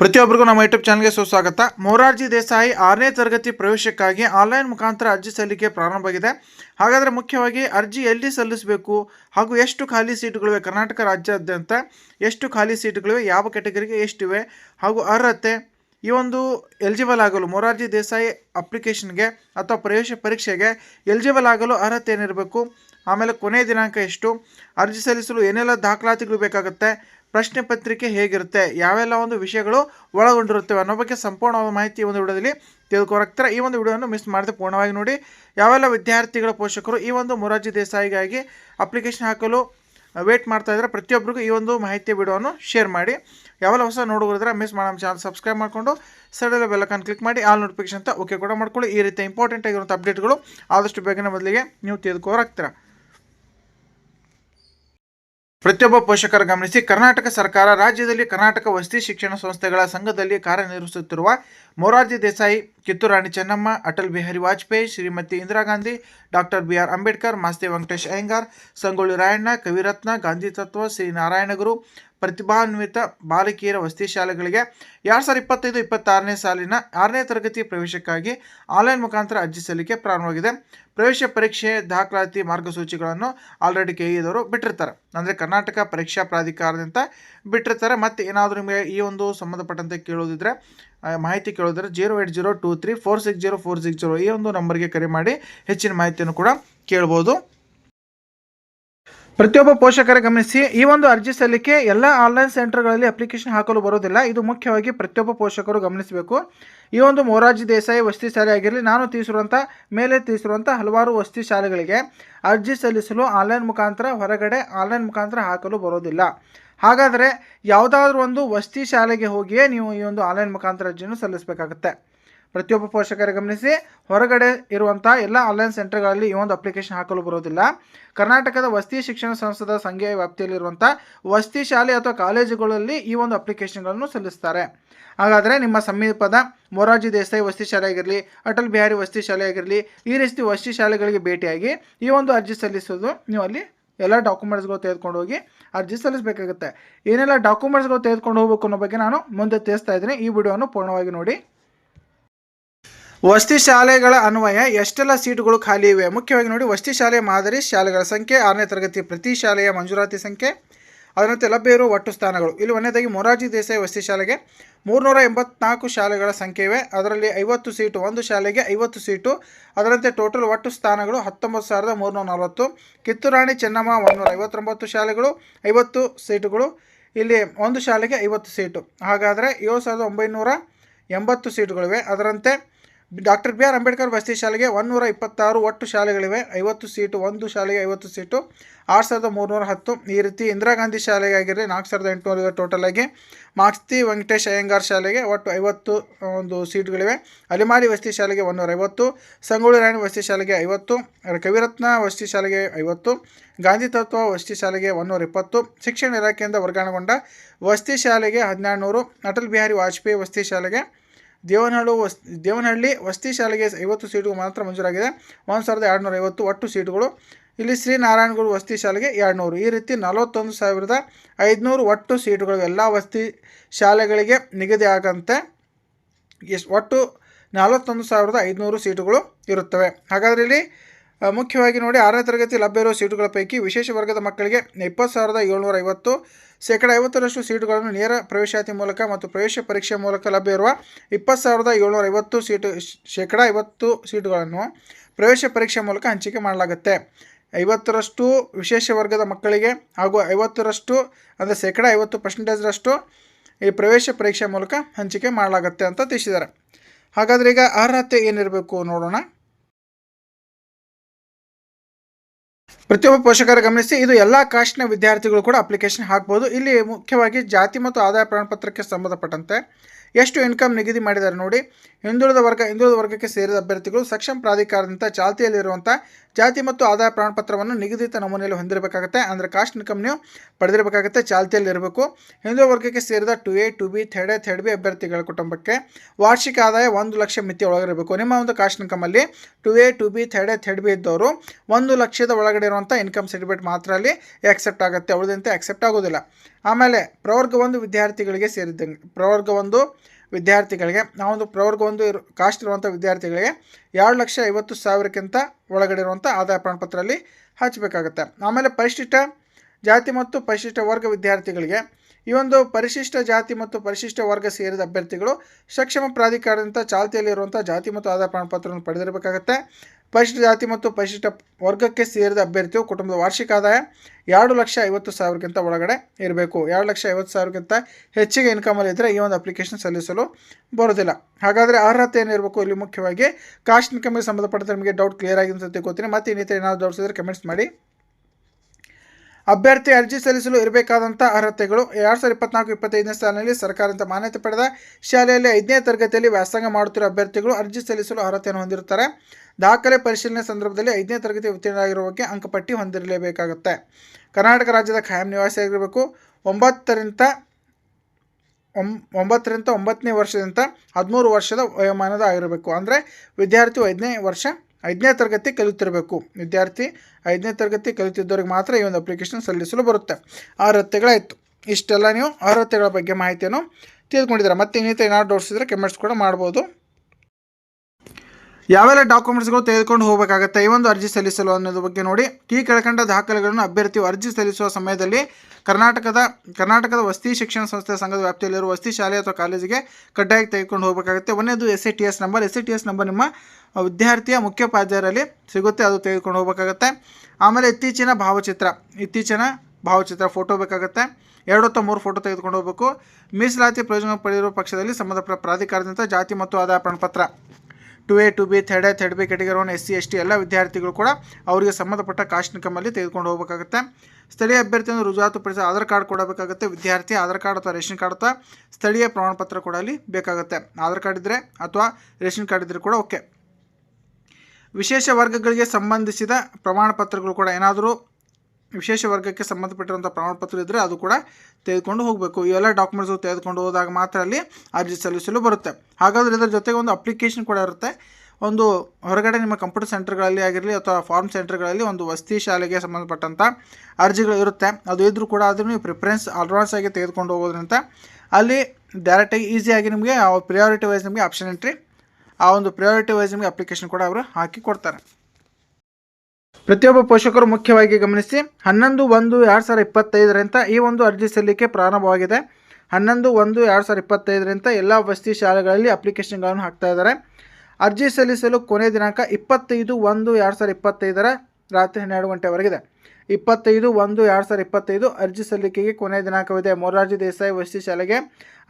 ಪ್ರತಿಯೊಬ್ಬರಿಗೂ ನಮ್ಮ ಯೂಟ್ಯೂಬ್ ಚಾನಲ್ಗೆ ಸುಸ್ವಾಗತ. ಮೊರಾರ್ಜಿ ದೇಸಾಯಿ ಆರನೇ ತರಗತಿ ಪ್ರವೇಶಕ್ಕಾಗಿ ಆನ್ಲೈನ್ ಮುಖಾಂತರ ಅರ್ಜಿ ಸಲ್ಲಿಕೆ ಪ್ರಾರಂಭವಾಗಿದೆ. ಹಾಗಾದರೆ ಮುಖ್ಯವಾಗಿ ಅರ್ಜಿ ಎಲ್ಲಿ ಸಲ್ಲಿಸಬೇಕು? ಹಾಗೂ ಎಷ್ಟು ಖಾಲಿ ಸೀಟುಗಳಿವೆ? ಕರ್ನಾಟಕ ರಾಜ್ಯಾದ್ಯಂತ ಎಷ್ಟು ಖಾಲಿ ಸೀಟುಗಳಿವೆ? ಯಾವ ಕೆಟಗರಿಗೆ ಎಷ್ಟಿವೆ? ಹಾಗೂ ಅರ್ಹತೆ? ಈ ಒಂದು ಎಲಿಜಿಬಲ್ ಆಗಲು, ಮೊರಾರ್ಜಿ ದೇಸಾಯಿ ಅಪ್ಲಿಕೇಶನ್ಗೆ ಅಥವಾ ಪ್ರವೇಶ ಪರೀಕ್ಷೆಗೆ ಎಲಿಜಿಬಲ್ ಆಗಲು ಅರ್ಹತೆ ಏನಿರಬೇಕು? ಆಮೇಲೆ ಕೊನೆಯ ದಿನಾಂಕ ಎಷ್ಟು? ಅರ್ಜಿ ಸಲ್ಲಿಸಲು ಏನೆಲ್ಲ ದಾಖಲಾತಿಗಳು ಬೇಕಾಗುತ್ತೆ? ಪ್ರಶ್ನೆ ಪತ್ರಿಕೆ ಹೇಗಿರುತ್ತೆ, ಯಾವೆಲ್ಲ ಒಂದು ವಿಷಯಗಳು ಒಳಗೊಂಡಿರುತ್ತವೆ ಅನ್ನೋ ಬಗ್ಗೆ ಸಂಪೂರ್ಣವಾದ ಮಾಹಿತಿ ಈ ಒಂದು ವಿಡಿಯೋದಲ್ಲಿ ತಿಳ್ಕೊಳಕ್ತಾರೆ ಈ ಒಂದು ವಿಡಿಯೋವನ್ನು ಮಿಸ್ ಮಾಡದೆ ಪೂರ್ಣವಾಗಿ ನೋಡಿ. ಯಾವೆಲ್ಲ ವಿದ್ಯಾರ್ಥಿಗಳ ಪೋಷಕರು ಈ ಒಂದು ಮೊರಾರ್ಜಿ ದೇಸಾಯಿಗಾಗಿ ಅಪ್ಲಿಕೇಶನ್ ಹಾಕಲು ವೇಟ್ ಮಾಡ್ತಾ ಇದ್ದಾರೆ ಪ್ರತಿಯೊಬ್ಬರಿಗೂ ಈ ಒಂದು ಮಾಹಿತಿ ವಿಡಿಯೋವನ್ನು ಶೇರ್ ಮಾಡಿ. ಯಾವೆಲ್ಲ ಹೊಸ ನೋಡೋದ್ರೆ ಮಿಸ್ ಮಾಡೋ ಚಾನಲ್ ಸಬ್ಸ್ಕ್ರೈಬ್ ಮಾಡಿಕೊಂಡು ಸೈಡಲ್ಲಿ ಬೆಲ್ಲಕಾನ್ ಕ್ಲಿಕ್ ಮಾಡಿ ಆಲ್ ನೋಟಿಫಿಕೇಶನ್ ಅಂತ ಓಕೆ ಕೂಡ ಮಾಡ್ಕೊಳ್ಳಿ. ಈ ರೀತಿ ಇಂಪಾರ್ಟೆಂಟ್ ಆಗಿರುವಂಥ ಅಪ್ಡೇಟ್ಗಳು ಆದಷ್ಟು ಬೇಗನೆ ಮೊದಲಿಗೆ ನೀವು ತೆಗೆದುಕೋರಾಗ್ತೀರಾ ಪ್ರತಿಯೊಬ್ಬ ಪೋಷಕರ ಗಮನಿಸಿ, ಕರ್ನಾಟಕ ಸರ್ಕಾರ ರಾಜ್ಯದಲ್ಲಿ ಕರ್ನಾಟಕ ವಸತಿ ಶಿಕ್ಷಣ ಸಂಸ್ಥೆಗಳ ಸಂಘದಲ್ಲಿ ಕಾರ್ಯನಿರ್ವಹಿಸುತ್ತಿರುವ Morarji Desai Kittur Rani Chennamma, Atal Bihari Vajpayee, Shrimati Indira Gandhi, doctor B R Ambedkar, Masti Venkatesh Iyengar, Sangolli Rayanna, Kaviratna, Gandhi ತತ್ವ, ಶ್ರೀ ನಾರಾಯಣಗುರು ಪ್ರತಿಭಾನ್ವಿತ ಬಾಲಕಿಯರ ವಸತಿ ಶಾಲೆಗಳಿಗೆ ಎರಡು ಸಾವಿರದ ಇಪ್ಪತ್ತೈದು ಇಪ್ಪತ್ತಾರನೇ ಸಾಲಿನ ಆರನೇ ತರಗತಿ ಪ್ರವೇಶಕ್ಕಾಗಿ ಆನ್ಲೈನ್ ಮುಖಾಂತರ ಅರ್ಜಿ ಸಲ್ಲಿಕೆ ಪ್ರಾರಂಭವಾಗಿದೆ. ಪ್ರವೇಶ ಪರೀಕ್ಷೆ ದಾಖಲಾತಿ ಮಾರ್ಗಸೂಚಿಗಳನ್ನು ಆಲ್ರೆಡಿ ಕೆಇದವರು ಬಿಟ್ಟಿರ್ತಾರೆ. ಅಂದರೆ ಕರ್ನಾಟಕ ಪರೀಕ್ಷಾ ಪ್ರಾಧಿಕಾರದಿಂದ ಬಿಟ್ಟಿರ್ತಾರೆ. ಮತ್ತು ಏನಾದರೂ ನಿಮಗೆ ಈ ಒಂದು ಸಂಬಂಧಪಟ್ಟಂತೆ ಕೇಳೋದಿದ್ರೆ ಮಾಹಿತಿ ಕೇಳೋದಿದ್ರೆ zero eight zero two three four six zero four six zero ಈ ಒಂದು ನಂಬರ್ಗೆ ಕರೆ ಮಾಡಿ ಹೆಚ್ಚಿನ ಮಾಹಿತಿಯನ್ನು ಕೂಡ ಕೇಳ್ಬೋದು. ಪ್ರತಿಯೊಬ್ಬ ಪೋಷಕರ ಗಮನಿಸಿ, ಈ ಒಂದು ಅರ್ಜಿ ಸಲ್ಲಿಕೆ ಎಲ್ಲ ಆನ್ಲೈನ್ ಸೆಂಟರ್ಗಳಲ್ಲಿ ಅಪ್ಲಿಕೇಶನ್ ಹಾಕಲು ಬರೋದಿಲ್ಲ ಇದು ಮುಖ್ಯವಾಗಿ ಪ್ರತಿಯೊಬ್ಬ ಪೋಷಕರು ಗಮನಿಸಬೇಕು. ಈ ಒಂದು ಮೊರಾರ್ಜಿ ದೇಸಾಯಿ ವಸತಿ ಶಾಲೆ ಆಗಿರಲಿ, ನಾನು ತಿಳಿಸಿರುವಂಥ ಮೇಲೆ ತಿಳಿಸಿರುವಂಥ ಹಲವಾರು ವಸತಿ ಶಾಲೆಗಳಿಗೆ ಅರ್ಜಿ ಸಲ್ಲಿಸಲು ಆನ್ಲೈನ್ ಮುಖಾಂತರ ಹೊರಗಡೆ ಆನ್ಲೈನ್ ಮುಖಾಂತರ ಹಾಕಲು ಬರೋದಿಲ್ಲ ಹಾಗಾದರೆ, ಯಾವುದಾದ್ರೂ ಒಂದು ವಸತಿ ಶಾಲೆಗೆ ಹೋಗಿಯೇ ನೀವು ಈ ಒಂದು ಆನ್ಲೈನ್ ಮುಖಾಂತರ ಅರ್ಜಿಯನ್ನು ಸಲ್ಲಿಸಬೇಕಾಗುತ್ತೆ. ಪ್ರತಿಯೊಬ್ಬ ಪೋಷಕರ ಗಮನಿಸಿ, ಹೊರಗಡೆ ಇರುವಂಥ ಎಲ್ಲ ಆನ್ಲೈನ್ ಸೆಂಟರ್ಗಳಲ್ಲಿ ಈ ಒಂದು ಅಪ್ಲಿಕೇಶನ್ ಹಾಕಲು ಬರೋದಿಲ್ಲ ಕರ್ನಾಟಕದ ವಸ್ತಿ ಶಿಕ್ಷಣ ಸಂಸ್ಥೆ ಸಂಘೀಯ ವ್ಯಾಪ್ತಿಯಲ್ಲಿರುವಂಥ ವಸ್ತಿ ಶಾಲೆ ಅಥವಾ ಕಾಲೇಜುಗಳಲ್ಲಿ ಈ ಒಂದು ಅಪ್ಲಿಕೇಶನ್ಗಳನ್ನು ಸಲ್ಲಿಸ್ತಾರೆ. ಹಾಗಾದರೆ ನಿಮ್ಮ ಸಮೀಪದ ಮೊರಾರ್ಜಿ ದೇಸಾಯಿ ವಸತಿ ಶಾಲೆ ಆಗಿರಲಿ, ಅಟಲ್ ಬಿಹಾರಿ ವಸತಿ ಶಾಲೆ ಆಗಿರಲಿ, ಈ ರೀತಿ ವಸತಿ ಶಾಲೆಗಳಿಗೆ ಭೇಟಿಯಾಗಿ ಈ ಒಂದು ಅರ್ಜಿ ಸಲ್ಲಿಸೋದು ನೀವು ಅಲ್ಲಿ ಎಲ್ಲ ಡಾಕ್ಯುಮೆಂಟ್ಸ್ಗಳು ತೆಗೆದುಕೊಂಡು ಹೋಗಿ ಅರ್ಜಿ ಸಲ್ಲಿಸಬೇಕಾಗುತ್ತೆ. ಏನೆಲ್ಲ ಡಾಕ್ಯುಮೆಂಟ್ಸ್ಗಳು ತೆಗೆದುಕೊಂಡು ಹೋಗಬೇಕು ಅನ್ನೋ ಬಗ್ಗೆ ನಾನು ಮುಂದೆ ತಿಳಿಸ್ತಾ ಇದ್ದೀನಿ. ಈ ವಿಡಿಯೋವನ್ನು ಪೂರ್ಣವಾಗಿ ನೋಡಿ. ವಸತಿ ಶಾಲೆಗಳ ಅನ್ವಯ, ಎಷ್ಟೆಲ್ಲ ಸೀಟುಗಳು ಖಾಲಿ ಇವೆ? ಮುಖ್ಯವಾಗಿ ನೋಡಿ, ವಸತಿ ಶಾಲೆ ಮಾದರಿ ಶಾಲೆಗಳ ಸಂಖ್ಯೆ, ಆರನೇ ತರಗತಿ ಪ್ರತಿ ಶಾಲೆಯ ಮಂಜೂರಾತಿ ಸಂಖ್ಯೆ ಅದರಂತೆ ಲಭ್ಯ ಇರುವ ಒಟ್ಟು ಸ್ಥಾನಗಳು. ಇಲ್ಲಿ ಒಂದನೇದಾಗಿ ಮೊರಾರ್ಜಿ ದೇಸಾಯಿ ವಸತಿ ಶಾಲೆಗೆ ಮೂರುನೂರ ಎಂಬತ್ನಾಲ್ಕು ಶಾಲೆಗಳ ಸಂಖ್ಯೆ ಇವೆ. ಅದರಲ್ಲಿ ಐವತ್ತು ಸೀಟು, ಒಂದು ಶಾಲೆಗೆ ಐವತ್ತು ಸೀಟು. ಅದರಂತೆ ಟೋಟಲ್ ಒಟ್ಟು ಸ್ಥಾನಗಳು ಹತ್ತೊಂಬತ್ತು ಸಾವಿರದ ಮೂರುನೂರ ನಲವತ್ತು. ಕಿತ್ತೂರಾಣಿ, ಚೆನ್ನಮ್ಮ ಒಂದುನೂರ ಐವತ್ತೊಂಬತ್ತು ಶಾಲೆಗಳು, ಐವತ್ತು ಸೀಟುಗಳು. ಇಲ್ಲಿ ಒಂದು ಶಾಲೆಗೆ ಐವತ್ತು ಸೀಟು. ಹಾಗಾದರೆ ಏಳು ಸಾವಿರದ ಒಂಬೈನೂರ ಎಂಬತ್ತು ಸೀಟುಗಳಿವೆ. ಅದರಂತೆ ಡಾಕ್ಟರ್ ಬಿ ಆರ್ ಅಂಬೇಡ್ಕರ್ ವಸತಿ ಶಾಲೆಗೆ ಒಂದೂರ ಇಪ್ಪತ್ತಾರು ಒಟ್ಟು ಶಾಲೆಗಳಿವೆ. ಐವತ್ತು ಸೀಟು, ಒಂದು ಶಾಲೆಗೆ ಐವತ್ತು ಸೀಟು. ಆರು ಸಾವಿರದ ಮೂರುನೂರ ಹತ್ತು. ಈ ರೀತಿ ಇಂದಿರಾ ಗಾಂಧಿ ಶಾಲೆಗೆ ಆಗಿರಲಿ ನಾಲ್ಕು ಸಾವಿರದ ಎಂಟುನೂರ ಟೋಟಲ್ ಟೋಟಲಾಗಿ ಮಾಕ್ಸ್ತಿ, ವೆಂಕಟೇಶ್ ಅಯ್ಯಂಗಾರ್ ಶಾಲೆಗೆ ಒಟ್ಟು ಐವತ್ತು ಒಂದು ಸೀಟ್ಗಳಿವೆ. ಅಲಿಮಾರಿ ವಸತಿ ಶಾಲೆಗೆ ಒಂದೂರ ಐವತ್ತು. ಸಂಗೊಳ್ಳಿ ರಾಣಿ ವಸತಿ ಶಾಲೆಗೆ ಐವತ್ತು. ಕವಿರತ್ನ ವಸತಿ ಶಾಲೆಗೆ ಐವತ್ತು. ಗಾಂಧಿ ತತ್ವ ವಸತಿ ಶಾಲೆಗೆ ಒಂದೂರ ಇಪ್ಪತ್ತು. ಶಿಕ್ಷಣ ಇಲಾಖೆಯಿಂದ ವರ್ಗಾವಣೆಗೊಂಡ ವಸತಿ ಶಾಲೆಗೆ ಹದಿನಾರು ನೂರು ಅಟಲ್ ಬಿಹಾರಿ ವಾಜಪೇಯಿ ವಸತಿ ಶಾಲೆಗೆ ದೇವನಹಳ್ಳಿ ವಸ್, ದೇವನಹಳ್ಳಿ ವಸತಿ ಶಾಲೆಗೆ ಐವತ್ತು ಸೀಟುಗಳು ಮಾತ್ರ ಮಂಜೂರಾಗಿದೆ. ಒಂದು ಸಾವಿರದ ಎರಡುನೂರ ಐವತ್ತು ಒಟ್ಟು ಸೀಟುಗಳು. ಇಲ್ಲಿ ಶ್ರೀ ನಾರಾಯಣಗುರು ವಸತಿ ಶಾಲೆಗೆ ಎರಡುನೂರು. ಈ ರೀತಿ ನಲವತ್ತೊಂದು ಸಾವಿರದ ಐದುನೂರು ಒಟ್ಟು ಸೀಟುಗಳು ಎಲ್ಲ ವಸತಿ ಶಾಲೆಗಳಿಗೆ ನಿಗದಿ ಆಗಂತೆ ಎಷ್ಟು ಒಟ್ಟು ನಲವತ್ತೊಂದು ಸಾವಿರದ ಐದುನೂರು ಸೀಟುಗಳು ಇರುತ್ತವೆ. ಹಾಗಾದರೆ ಇಲ್ಲಿ ಮುಖ್ಯವಾಗಿ ನೋಡಿ ಆರನೇ ತರಗತಿ ಲಭ್ಯ ಇರುವ ಸೀಟುಗಳ ಪೈಕಿ ವಿಶೇಷ ವರ್ಗದ ಮಕ್ಕಳಿಗೆ ಇಪ್ಪತ್ತು ಸಾವಿರದ ಏಳ್ನೂರ ಐವತ್ತು, ಶೇಕಡ ಐವತ್ತರಷ್ಟು ಸೀಟುಗಳನ್ನು ನೇರ ಪ್ರವೇಶಾತಿ ಮೂಲಕ ಮತ್ತು ಪ್ರವೇಶ ಪರೀಕ್ಷೆ ಮೂಲಕ ಲಭ್ಯ ಇರುವ ಇಪ್ಪತ್ತು ಸಾವಿರದ ಏಳ್ನೂರ ಐವತ್ತು ಸೀಟು, ಶೇಕಡ ಐವತ್ತು ಸೀಟುಗಳನ್ನು ಪ್ರವೇಶ ಪರೀಕ್ಷೆ ಮೂಲಕ ಹಂಚಿಕೆ ಮಾಡಲಾಗುತ್ತೆ. ಐವತ್ತರಷ್ಟು ವಿಶೇಷ ವರ್ಗದ ಮಕ್ಕಳಿಗೆ ಹಾಗೂ ಐವತ್ತರಷ್ಟು, ಅಂದರೆ ಶೇಕಡ ಐವತ್ತು ಪರ್ಸೆಂಟೇಜ್ರಷ್ಟು ಈ ಪ್ರವೇಶ ಪರೀಕ್ಷೆ ಮೂಲಕ ಹಂಚಿಕೆ ಮಾಡಲಾಗುತ್ತೆ ಅಂತ ತಿಳಿಸಿದ್ದಾರೆ. ಹಾಗಾದರೆ ಈಗ ಅರ್ಹತೆ ಏನಿರಬೇಕು ನೋಡೋಣ. ಪ್ರತಿಯೊಬ್ಬ ಪೋಷಕರ ಗಮನಿಸಿ ಇದು ಎಲ್ಲ ಕಾಸ್ಟ್ನ ವಿದ್ಯಾರ್ಥಿಗಳು ಕೂಡ ಅಪ್ಲಿಕೇಶನ್ ಹಾಕ್ಬೋದು. ಇಲ್ಲಿ ಮುಖ್ಯವಾಗಿ ಜಾತಿ ಮತ್ತು ಆದಾಯ ಪ್ರಮಾಣಪತ್ರಕ್ಕೆ ಸಂಬಂಧಪಟ್ಟಂತೆ ಎಷ್ಟು ಇನ್ಕಮ್ ನಿಗದಿ ಮಾಡಿದ್ದಾರೆ ನೋಡಿ. ಹಿಂದುಳಿದ ವರ್ಗ, ಹಿಂದುಳಿದ ವರ್ಗಕ್ಕೆ ಸೇರಿದ ಅಭ್ಯರ್ಥಿಗಳು ಸಕ್ಷಮ ಪ್ರಾಧಿಕಾರದಿಂದ ಚಾಲ್ತಿಯಲ್ಲಿರುವಂಥ ಜಾತಿ ಮತ್ತು ಆದಾಯ ಪ್ರಮಾಣಪತ್ರವನ್ನು ನಿಗದಿತ ನಮೂನೆಯಲ್ಲಿ ಹೊಂದಿರಬೇಕಾಗುತ್ತೆ. ಅಂದರೆ ಕಾಸ್ಟ್ ಇನ್ಕಮ್ ಪಡೆದಿರಬೇಕಾಗುತ್ತೆ. ಚಾಲ್ತಿಯಲ್ಲಿರಬೇಕು ಹಿಂದೂ ವರ್ಗಕ್ಕೆ ಸೇರಿದ two A, two B third A third B ಅಭ್ಯರ್ಥಿಗಳ ಕುಟುಂಬಕ್ಕೆ ವಾರ್ಷಿಕ ಆದಾಯ ಒಂದು ಲಕ್ಷ ಮಿತಿ ಒಳಗಿರಬೇಕು. ನಿಮ್ಮ ಒಂದು caste ಇನ್ಕಮಲ್ಲಿ two A, two B third A third B ಇದ್ದವರು ಒಂದು ಲಕ್ಷದ ಒಳಗಡೆ ಇರುವಂಥ ಇನ್ಕಮ್ ಸರ್ಟಿಫಿಕೇಟ್ ಮಾತ್ರ ಅಲ್ಲಿ ಆಕ್ಸೆಪ್ಟ್ ಆಗುತ್ತೆ. ಉಳಿದಂತೆ ಆಕ್ಸೆಪ್ಟ್ ಆಗೋದಿಲ್ಲ ಆಮೇಲೆ ಪ್ರವರ್ಗ ಒಂದು ವಿದ್ಯಾರ್ಥಿಗಳಿಗೆ ಸೇರಿದ್ದಂಗೆ ಪ್ರವರ್ಗ ಒಂದು ವಿದ್ಯಾರ್ಥಿಗಳಿಗೆ, ಆ ಒಂದು ಪ್ರವರ್ಗ ಒಂದು ಇರು, ಕಾಸ್ಟ್ ಇರುವಂಥ ವಿದ್ಯಾರ್ಥಿಗಳಿಗೆ ಎರಡು ಲಕ್ಷ ಐವತ್ತು ಸಾವಿರಕ್ಕಿಂತ ಒಳಗಡೆ ಇರುವಂಥ ಆದಾಯ ಪ್ರಮಾಣಪತ್ರದಲ್ಲಿ ಹಚ್ಚಬೇಕಾಗುತ್ತೆ ಆಮೇಲೆ ಪರಿಶಿಷ್ಟ ಜಾತಿ ಮತ್ತು ಪರಿಶಿಷ್ಟ ವರ್ಗ ವಿದ್ಯಾರ್ಥಿಗಳಿಗೆ ಈ ಒಂದು ಪರಿಶಿಷ್ಟ ಜಾತಿ ಮತ್ತು ಪರಿಶಿಷ್ಟ ವರ್ಗ ಸೇರಿದ ಅಭ್ಯರ್ಥಿಗಳು ಸಕ್ಷಮ ಪ್ರಾಧಿಕಾರದಿಂದ ಚಾಲ್ತಿಯಲ್ಲಿರುವಂಥ ಜಾತಿ ಮತ್ತು ಆದಾಯ ಪ್ರಮಾಣಪತ್ರವನ್ನು ಪಡೆದಿರಬೇಕಾಗುತ್ತೆ. ಪರಿಶಿಷ್ಟ ಜಾತಿ ಮತ್ತು ಪರಿಶಿಷ್ಟ ವರ್ಗಕ್ಕೆ ಸೇರಿದ ಅಭ್ಯರ್ಥಿಯು ಕುಟುಂಬದ ವಾರ್ಷಿಕ ಆದಾಯ ಎರಡು ಲಕ್ಷ ಐವತ್ತು ಸಾವಿರಕ್ಕಿಂತ ಒಳಗಡೆ ಇರಬೇಕು. ಎರಡು ಲಕ್ಷ ಐವತ್ತು ಸಾವಿರಕ್ಕಿಂತ ಹೆಚ್ಚಿಗೆ ಇನ್ಕಮಲ್ಲಿ ಇದ್ದರೆ ಈ ಒಂದು ಅಪ್ಲಿಕೇಶನ್ ಸಲ್ಲಿಸಲು ಬರೋದಿಲ್ಲ ಹಾಗಾದರೆ ಅರ್ಹತೆ ಏನಿರಬೇಕು? ಇಲ್ಲಿ ಮುಖ್ಯವಾಗಿ ಕಾಸ್ಟ್ ಇನ್ಕಮ್ಗೆ ಸಂಬಂಧಪಟ್ಟಂತೆ ನಿಮಗೆ ಡೌಟ್ ಕ್ಲಿಯರ್ ಆಗಿದೆ ಅಂತ ತಿಳ್ಕೊತೀನಿ. ಮತ್ತೆ ಇನ್ನಿತರ ಏನಾದರೂ ಡೌಟ್ಸ್ ಇದ್ದರೆ ಕಮೆಂಟ್ಸ್ ಮಾಡಿ. ಅಭ್ಯರ್ಥಿ ಅರ್ಜಿ ಸಲ್ಲಿಸಲು ಇರಬೇಕಾದಂಥ ಅರ್ಹತೆಗಳು ಎರಡು ಸಾವಿರದ ಇಪ್ಪತ್ನಾಲ್ಕು ಇಪ್ಪತ್ತೈದನೇ ಸಾಲಿನಲ್ಲಿ ಸರ್ಕಾರದಿಂದ ಮಾನ್ಯತೆ ಪಡೆದ ಶಾಲೆಯಲ್ಲಿ ಐದನೇ ತರಗತಿಯಲ್ಲಿ ವ್ಯಾಸಂಗ ಮಾಡುತ್ತಿರುವ ಅಭ್ಯರ್ಥಿಗಳು ಅರ್ಜಿ ಸಲ್ಲಿಸಲು ಅರ್ಹತೆಯನ್ನು ಹೊಂದಿರುತ್ತಾರೆ. ದಾಖಲೆ ಪರಿಶೀಲನೆ ಸಂದರ್ಭದಲ್ಲಿ ಐದನೇ ತರಗತಿ ಉತ್ತೀರ್ಣರಾಗಿರುವಕ್ಕೆ ಅಂಕಪಟ್ಟಿ ಹೊಂದಿರಲೇಬೇಕಾಗುತ್ತೆ. ಕರ್ನಾಟಕ ರಾಜ್ಯದ ಖಾಯಂ ನಿವಾಸಿಯಾಗಿರಬೇಕು. ಒಂಬತ್ತರಿಂದ ಒಂಬತ್ತರಿಂದ ಒಂಬತ್ತನೇ ವರ್ಷದಿಂದ ಹದಿಮೂರು ವರ್ಷದ ವಯೋಮಾನದ ಆಗಿರಬೇಕು. ಅಂದರೆ ವಿದ್ಯಾರ್ಥಿ ಐದನೇ ವರ್ಷ ಐದನೇ ತರಗತಿ ಕಲಿತಿರಬೇಕು. ವಿದ್ಯಾರ್ಥಿ, ಐದನೇ ತರಗತಿ ಕಲಿತಿದ್ದವ್ರಿಗೆ ಮಾತ್ರ ಈ ಒಂದು ಅಪ್ಲಿಕೇಶನ್ ಸಲ್ಲಿಸಲು ಬರುತ್ತೆ. ಅರ್ಹತೆಗಳಾಯಿತು ಇಷ್ಟೆಲ್ಲ ನೀವು ಅರ್ಹತೆಗಳ ಬಗ್ಗೆ ಮಾಹಿತಿಯನ್ನು ತಿಳ್ಕೊಂಡಿದ್ದೀರಾ ಮತ್ತೆ ಇನ್ನಿತ ಏನಾದ್ರು ಡೌಟ್ಸ್ ಇದ್ದರೆ ಕಮೆಂಟ್ಸ್ ಕೂಡ ಮಾಡ್ಬೋದು. ಯಾವೆಲ್ಲ ಡಾಕ್ಯುಮೆಂಟ್ಸ್ಗಳು ತೆಗೆದುಕೊಂಡು ಹೋಗಬೇಕಾಗುತ್ತೆ, ಈ ಒಂದು ಅರ್ಜಿ ಸಲ್ಲಿಸಲು ಅನ್ನೋದ್ರ ಬಗ್ಗೆ ನೋಡಿ. ಈ ಕೆಳಕಂಡ ದಾಖಲೆಗಳನ್ನು ಅಭ್ಯರ್ಥಿಯು ಅರ್ಜಿ ಸಲ್ಲಿಸುವ ಸಮಯದಲ್ಲಿ ಕರ್ನಾಟಕದ ಕರ್ನಾಟಕದ ವಸತಿ ಶಿಕ್ಷಣ ಸಂಸ್ಥೆ ಸಂಘದ ವ್ಯಾಪ್ತಿಯಲ್ಲಿರುವ ವಸತಿ ಶಾಲೆ ಅಥವಾ ಕಾಲೇಜಿಗೆ ಕಡ್ಡಾಯಕ್ಕೆ ತೆಗೆದುಕೊಂಡು ಹೋಗಬೇಕಾಗುತ್ತೆ. ಒಂದೇದು S A T S number. S A T S number ನಿಮ್ಮ ವಿದ್ಯಾರ್ಥಿಯ ಮುಖ್ಯೋಪಾಧ್ಯಾಯರಲ್ಲಿ ಸಿಗುತ್ತೆ, ಅದು ತೆಗೆದುಕೊಂಡು ಹೋಗಬೇಕಾಗುತ್ತೆ. ಆಮೇಲೆ ಇತ್ತೀಚಿನ ಭಾವಚಿತ್ರ ಇತ್ತೀಚಿನ ಭಾವಚಿತ್ರ ಫೋಟೋ ಬೇಕಾಗುತ್ತೆ. ಎರಡು ಅಥವಾ ಮೂರು ಫೋಟೋ ತೆಗೆದುಕೊಂಡು ಹೋಗಬೇಕು. ಮೀಸಲಾತಿ ಪ್ರಯೋಜನ ಪಡೆದಿರುವ ಪಕ್ಷದಲ್ಲಿ ಸಂಬಂಧಪಟ್ಟ ಪ್ರಾಧಿಕಾರದಿಂದ ಜಾತಿ ಮತ್ತು ಆದಾಯ ಪ್ರಮಾಣಪತ್ರ two A, two B, third A, third B category S C S T ಎಲ್ಲ ವಿದ್ಯಾರ್ಥಿಗಳು ಕೂಡ ಅವರಿಗೆ ಸಂಬಂಧಪಟ್ಟ ಕಾಸ್ಟ್ ಇನ್ಕಮಲ್ಲಿ ತೆಗೆದುಕೊಂಡು ಹೋಗಬೇಕಾಗುತ್ತೆ. ಸ್ಥಳೀಯ ಅಭ್ಯರ್ಥಿಯನ್ನು ರುಜುವಾತುಪಡಿಸಿ ಆಧಾರ್ ಕಾರ್ಡ್ ಕೊಡಬೇಕಾಗುತ್ತೆ. ವಿದ್ಯಾರ್ಥಿ ಆಧಾರ್ ಕಾರ್ಡ್ ಅಥವಾ ರೇಷನ್ ಕಾರ್ಡ್ ಅಥವಾ ಸ್ಥಳೀಯ ಪ್ರಮಾಣಪತ್ರ ಕೂಡ ಅಲ್ಲಿ ಬೇಕಾಗುತ್ತೆ. ಆಧಾರ್ ಕಾರ್ಡ್ ಇದ್ದರೆ ಅಥವಾ ರೇಷನ್ ಕಾರ್ಡ್ ಇದ್ದರೆ ಕೂಡ ಓಕೆ. ವಿಶೇಷ ವರ್ಗಗಳಿಗೆ ಸಂಬಂಧಿಸಿದ ಪ್ರಮಾಣಪತ್ರಗಳು ಕೂಡ ಏನಾದರೂ ವಿಶೇಷ ವರ್ಗಕ್ಕೆ ಸಂಬಂಧಪಟ್ಟಿರುವಂಥ ಪ್ರಮಾಣಪತ್ರ ಇದ್ದರೆ ಅದು ಕೂಡ ತೆಗೆದುಕೊಂಡು ಹೋಗಬೇಕು. ಇವೆಲ್ಲ ಡಾಕ್ಯುಮೆಂಟ್ಸು ತೆಗೆದುಕೊಂಡು ಹೋದಾಗ ಮಾತ್ರ ಅಲ್ಲಿ ಅರ್ಜಿ ಸಲ್ಲಿಸಲು ಬರುತ್ತೆ. ಹಾಗಾದರೆ ಇದರ ಜೊತೆಗೆ ಒಂದು ಅಪ್ಲಿಕೇಶನ್ ಕೂಡ ಇರುತ್ತೆ. ಒಂದು ಹೊರಗಡೆ ನಿಮ್ಮ ಕಂಪ್ಯೂಟರ್ ಸೆಂಟರ್ಗಳಲ್ಲಿ ಆಗಿರಲಿ ಅಥವಾ ಫಾರ್ಮ್ ಸೆಂಟರ್ಗಳಲ್ಲಿ ಒಂದು ವಸತಿ ಶಾಲೆಗೆ ಸಂಬಂಧಪಟ್ಟಂಥ ಅರ್ಜಿಗಳು ಇರುತ್ತೆ. ಅದು ಇದ್ದರೂ ಕೂಡ ಆದರೂ ನೀವು ಪ್ರಿಫರೆನ್ಸ್ ಅಡ್ವಾನ್ಸ್ ಆಗಿ ತೆಗೆದುಕೊಂಡು ಹೋಗೋದ್ರಿಂದ ಅಲ್ಲಿ ಡೈರೆಕ್ಟಾಗಿ ಈಸಿಯಾಗಿ ನಿಮಗೆ ಪ್ರಿಯಾರಿಟಿ ವೈಸ್ ನಿಮಗೆ ಆಪ್ಷನ್ ಎಂಟ್ರಿ ಆ ಒಂದು ಪ್ರಿಯಾರಿಟಿ ವೈಸ್ ನಿಮಗೆ ಅಪ್ಲಿಕೇಶನ್ ಕೂಡ ಅವರು ಹಾಕಿ ಕೊಡ್ತಾರೆ. ಪ್ರತಿಯೊಬ್ಬ ಪೋಷಕರು ಮುಖ್ಯವಾಗಿ ಗಮನಿಸಿ, ಹನ್ನೊಂದು ಒಂದು ಎರಡು ಸಾವಿರ ಇಪ್ಪತ್ತೈದರಿಂದ ಈ ಒಂದು ಅರ್ಜಿ ಸಲ್ಲಿಕೆ ಪ್ರಾರಂಭವಾಗಿದೆ. ಹನ್ನೊಂದು ಒಂದು ಎರಡು ಸಾವಿರ ಇಪ್ಪತ್ತೈದರಿಂದ ಎಲ್ಲ ವಸತಿ ಶಾಲೆಗಳಲ್ಲಿ ಅಪ್ಲಿಕೇಶನ್ಗಳನ್ನು ಹಾಕ್ತಾ ಇದ್ದಾರೆ. ಅರ್ಜಿ ಸಲ್ಲಿಸಲು ಕೊನೆಯ ದಿನಾಂಕ ಇಪ್ಪತ್ತೈದು ಒಂದು ಎರಡು ಸಾವಿರ ಇಪ್ಪತ್ತೈದರ ರಾತ್ರಿ ಹನ್ನೆರಡು ಗಂಟೆವರೆಗಿದೆ. ಇಪ್ಪತ್ತೈದು, ಒಂದು, ಎರಡು ಸಾವಿರದ ಇಪ್ಪತ್ತೈದು ಅರ್ಜಿ ಸಲ್ಲಿಕೆಗೆ ಕೊನೆಯ ದಿನಾಂಕವಿದೆ. ಮೊರಾರ್ಜಿ ದೇಸಾಯಿ ವಸತಿ ಶಾಲೆಗೆ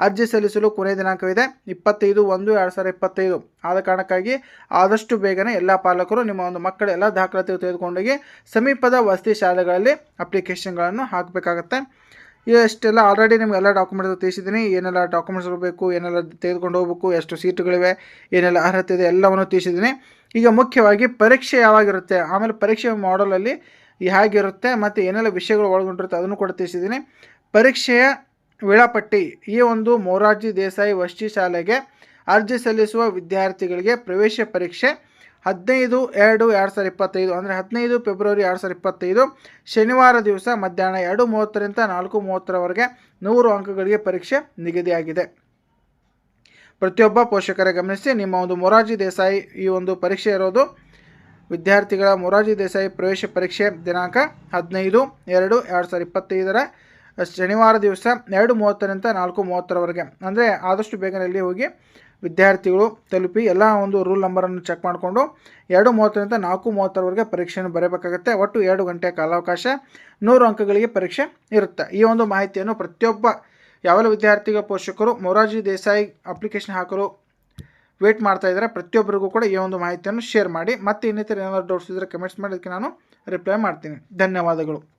ಅರ್ಜಿ ಸಲ್ಲಿಸಲು ಕೊನೆಯ ದಿನಾಂಕವಿದೆ. ಇಪ್ಪತ್ತೈದು, ಒಂದು, ಎರಡು ಸಾವಿರದ ಇಪ್ಪತ್ತೈದು. ಆದ ಕಾರಣಕ್ಕಾಗಿ ಆದಷ್ಟು ಬೇಗನೆ ಎಲ್ಲ ಪಾಲಕರು ನಿಮ್ಮ ಒಂದು ಮಕ್ಕಳ ಎಲ್ಲ ದಾಖಲಾತಿ ತೆಗೆದುಕೊಂಡೋಗಿ ಸಮೀಪದ ವಸತಿ ಶಾಲೆಗಳಲ್ಲಿ ಅಪ್ಲಿಕೇಶನ್ಗಳನ್ನು ಹಾಕಬೇಕಾಗತ್ತೆ. ಇಷ್ಟೆಲ್ಲ ಆಲ್ರೆಡಿ ನಿಮ್ಗೆ ಎಲ್ಲ ಡಾಕ್ಯುಮೆಂಟ್ಸ್ ತಿಳಿಸಿದ್ದೀನಿ. ಏನೆಲ್ಲ ಡಾಕ್ಯುಮೆಂಟ್ಸ್ ಬೇಕು ಏನೆಲ್ಲ ತೆಗೆದುಕೊಂಡು ಹೋಗಬೇಕು, ಎಷ್ಟು ಸೀಟುಗಳಿವೆ, ಏನೆಲ್ಲ ಅರ್ಹತೆ ಇದೆ, ಎಲ್ಲವನ್ನು ತಿಳಿಸಿದ್ದೀನಿ. ಈಗ ಮುಖ್ಯವಾಗಿ ಪರೀಕ್ಷೆ ಯಾವಾಗಿರುತ್ತೆ? ಆಮೇಲೆ ಪರೀಕ್ಷೆ ಮಾಡಲಲ್ಲಿ ಹೇಗಿರುತ್ತೆ. ಮತ್ತು ಏನೆಲ್ಲ ವಿಷಯಗಳು ಒಳಗೊಂಡಿರುತ್ತೆ ಅದನ್ನು ಕೂಡ ತಿಳಿಸಿದ್ದೀನಿ. ಪರೀಕ್ಷೆಯ ವೇಳಾಪಟ್ಟಿ. ಈ ಒಂದು ಮೊರಾರ್ಜಿ ದೇಸಾಯಿ ವಸತಿ ಶಾಲೆಗೆ ಅರ್ಜಿ ಸಲ್ಲಿಸುವ ವಿದ್ಯಾರ್ಥಿಗಳಿಗೆ ಪ್ರವೇಶ ಪರೀಕ್ಷೆ ಹದಿನೈದು ಎರಡು ಎರಡು ಸಾವಿರದ ಇಪ್ಪತ್ತೈದು, ಅಂದರೆ ಹದಿನೈದು ಫೆಬ್ರವರಿ ಎರಡು ಸಾವಿರದ ಇಪ್ಪತ್ತೈದು, ಶನಿವಾರ ದಿವಸ ಮಧ್ಯಾಹ್ನ ಎರಡು ಮೂವತ್ತರಿಂದ ನಾಲ್ಕು ಮೂವತ್ತರವರೆಗೆ ನೂರು ಅಂಕಗಳಿಗೆ ಪರೀಕ್ಷೆ ನಿಗದಿಯಾಗಿದೆ. ಪ್ರತಿಯೊಬ್ಬ ಪೋಷಕರ ಗಮನಿಸಿ, ನಿಮ್ಮ ಒಂದು ಮೊರಾರ್ಜಿ ದೇಸಾಯಿ ಈ ಒಂದು ಪರೀಕ್ಷೆ ಇರೋದು ವಿದ್ಯಾರ್ಥಿಗಳ ಮೊರಾರ್ಜಿ ದೇಸಾಯಿ ಪ್ರವೇಶ ಪರೀಕ್ಷೆ ದಿನಾಂಕ ಹದಿನೈದು ಎರಡು ಎರಡು ಸಾವಿರದ ಇಪ್ಪತ್ತೈದರ ಶನಿವಾರ ದಿವಸ ಎರಡು ಮೂವತ್ತರಿಂದ ನಾಲ್ಕು ಮೂವತ್ತರವರೆಗೆ. ಅಂದರೆ ಆದಷ್ಟು ಬೇಗನೆ ಇಲ್ಲಿ ಹೋಗಿ ವಿದ್ಯಾರ್ಥಿಗಳು ತಲುಪಿ ಎಲ್ಲ ಒಂದು ರೂಲ್ ನಂಬರನ್ನು ಚೆಕ್ ಮಾಡಿಕೊಂಡು ಎರಡು ಮೂವತ್ತರಿಂದ ನಾಲ್ಕು ಮೂವತ್ತರವರೆಗೆ ಪರೀಕ್ಷೆಯನ್ನು ಬರೆಯಬೇಕಾಗುತ್ತೆ ಒಟ್ಟು ಎರಡು ಗಂಟೆ ಕಾಲಾವಕಾಶ, ನೂರು ಅಂಕಗಳಿಗೆ ಪರೀಕ್ಷೆ ಇರುತ್ತೆ. ಈ ಒಂದು ಮಾಹಿತಿಯನ್ನು ಪ್ರತಿಯೊಬ್ಬ, ಯಾವೆಲ್ಲ ವಿದ್ಯಾರ್ಥಿಗಳ ಪೋಷಕರು ಮೊರಾರ್ಜಿ ದೇಸಾಯಿ ಅಪ್ಲಿಕೇಶನ್ ಹಾಕಲು ವೇಟ್ ಮಾಡ್ತಾ ಇದ್ದಾರೆ. ಪ್ರತಿಯೊಬ್ಬರಿಗೂ ಕೂಡ ಈ ಒಂದು ಮಾಹಿತಿಯನ್ನು ಶೇರ್ ಮಾಡಿ. ಮತ್ತೆ ಇನ್ನಿತರ ಏನಾದರೂ ಡೌಟ್ಸ್ ಇದ್ದರೆ ಕಮೆಂಟ್ಸ್ ಮಾಡೋದಕ್ಕೆ ನಾನು ರಿಪ್ಲೈ ಮಾಡ್ತೀನಿ. ಧನ್ಯವಾದಗಳು.